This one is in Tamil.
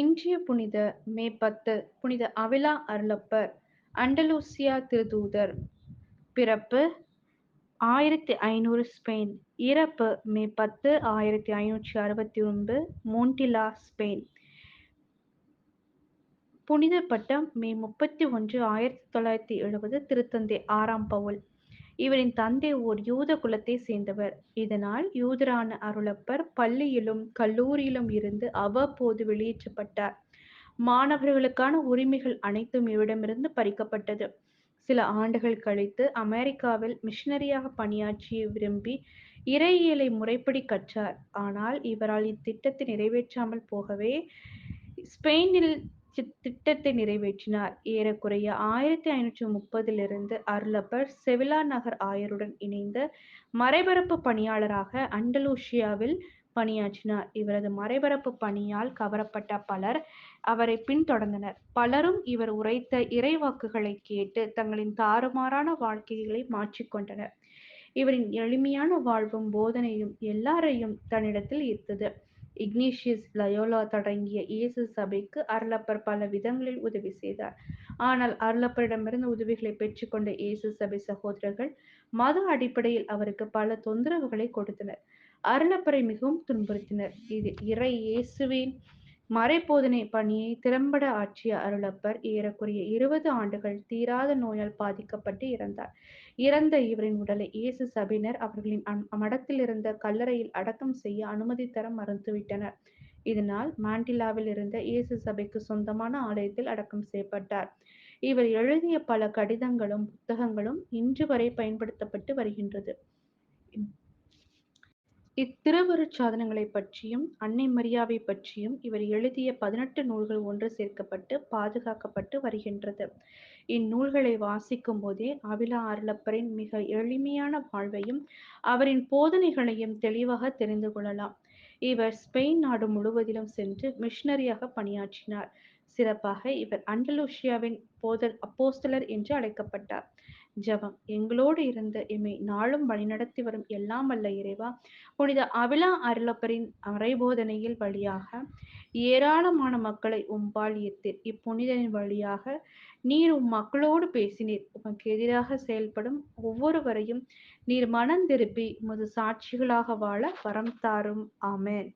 இன்றைய புனித மே பத்து புனித அவிலா அருளப்பர் அண்டலூசியா திருதூதர். பிறப்பு ஆயிரத்தி ஐநூறு ஸ்பெயின் இறப்பு மே பத்து ஆயிரத்தி ஐநூற்றி அறுபத்தி ஒன்பது மோண்டிலா ஸ்பெயின். புனித பட்டம் மே முப்பத்தி ஒன்று ஆயிரத்தி தொள்ளாயிரத்தி எழுபது திருத்தந்தை ஆறாம் பவுல். இவரின் தந்தை ஓர் யூத குலத்தை சேர்ந்தவர். இதனால் யூதரான அருளப்பர் பள்ளியிலும் கல்லூரியிலும் இருந்து அவ்வப்போது வெளியேற்றப்பட்டார். மாணவர்களுக்கான உரிமைகள் அனைத்தும் இவரிடமிருந்து பறிக்கப்பட்டது. சில ஆண்டுகள் கழித்து அமெரிக்காவில் மிஷனரியாக பணியாற்றிய விரும்பி இறையியலை முறைப்படி கற்றார். ஆனால் இவரால் இத்திட்டத்தை நிறைவேற்றாமல் போகவே ஸ்பெயினில் திட்டத்தை நிறைவேற்றினார். ஏறக்குறைய ஆயிரத்தி ஐநூற்றி முப்பதிலிருந்து அருளப்பர் செவிலா நகர் ஆயருடன் இணைந்து மறைபரப்பு பணியாளராக அண்டலூஷியாவில் பணியாற்றினார். இவரது மறைபரப்பு பணியால் கவரப்பட்ட பலர் அவரை பின்தொடர்ந்தனர். பலரும் இவர் உரைத்த இறைவாக்குகளை கேட்டு தங்களின் தாறுமாறான வாழ்க்கைகளை மாற்றிக்கொண்டனர் இவரின் எளிமையான வாழ்வும் போதனையும் எல்லாரையும் தன்னிடத்தில் ஈர்த்தது. இக்னீஷியஸ் லயோலா தொடங்கிய இயேசு சபைக்கு அருளப்பர் பல விதங்களில் உதவி செய்தார். ஆனால் அருளப்பரிடமிருந்து உதவிகளை பெற்றுக்கொண்ட இயேசு சபை சகோதரர்கள் மத அடிப்படையில் அவருக்கு பல தொந்தரவுகளை கொடுத்தனர். அருளப்பரை மிகவும் துன்புறுத்தினர். இது இறை இயேசுவின் மறைபோதனை பணியை திறம்பட ஆற்றிய அருளப்பர் ஏறக்குறைய இருபது ஆண்டுகள் தீராத நோயால் பாதிக்கப்பட்டு இறந்தார். இறந்த இவரின் உடலை இயேசு சபையினர் அவர்களின் மடத்தில் இருந்த கல்லறையில் அடக்கம் செய்ய அனுமதி தர மறுத்துவிட்டனர். இதனால் மாண்டிலாவில் இருந்த இயேசு சபைக்கு சொந்தமான ஆலயத்தில் அடக்கம் செய்யப்பட்டார். இவர் எழுதிய பல கடிதங்களும் புத்தகங்களும் இன்று வரை பயன்படுத்தப்பட்டு வருகின்றது. இத்திருவருட் சாதனங்களை பற்றியும் அன்னை மரியாவை பற்றியும் இவர் எழுதிய பதினெட்டு நூல்கள் ஒன்று சேர்க்கப்பட்டு பாதுகாக்கப்பட்டு வருகின்றது. இந்நூல்களை வாசிக்கும் போதே அவிலா அருளப்பரின் மிக எளிமையான வாழ்வையும் அவரின் போதனைகளையும் தெளிவாக தெரிந்து கொள்ளலாம். இவர் ஸ்பெயின் நாடு முழுவதிலும் சென்று மிஷனரியாக பணியாற்றினார். சிறப்பாக இவர் அண்டலூஷியாவின் போதல் அப்போஸ்தலர் என்று அழைக்கப்பட்டார். ஜபம். எங்களோடு இருந்த எம்மை நாளும் வழிநடத்தி வரும் எல்லாம் அல்ல இறைவா புனித அவிலா அருளப்பரின் அரைபோதனையில் வழியாக ஏராளமான மக்களை உம்பால் இப்புனிதனின் வழியாக நீர் உம் மக்களோடு பேசினீர். உமக்கு எதிராக செயல்படும் ஒவ்வொருவரையும் நீர் மனம் திருப்பி முது சாட்சிகளாக வாழ வரம் தாரும். ஆமேன்.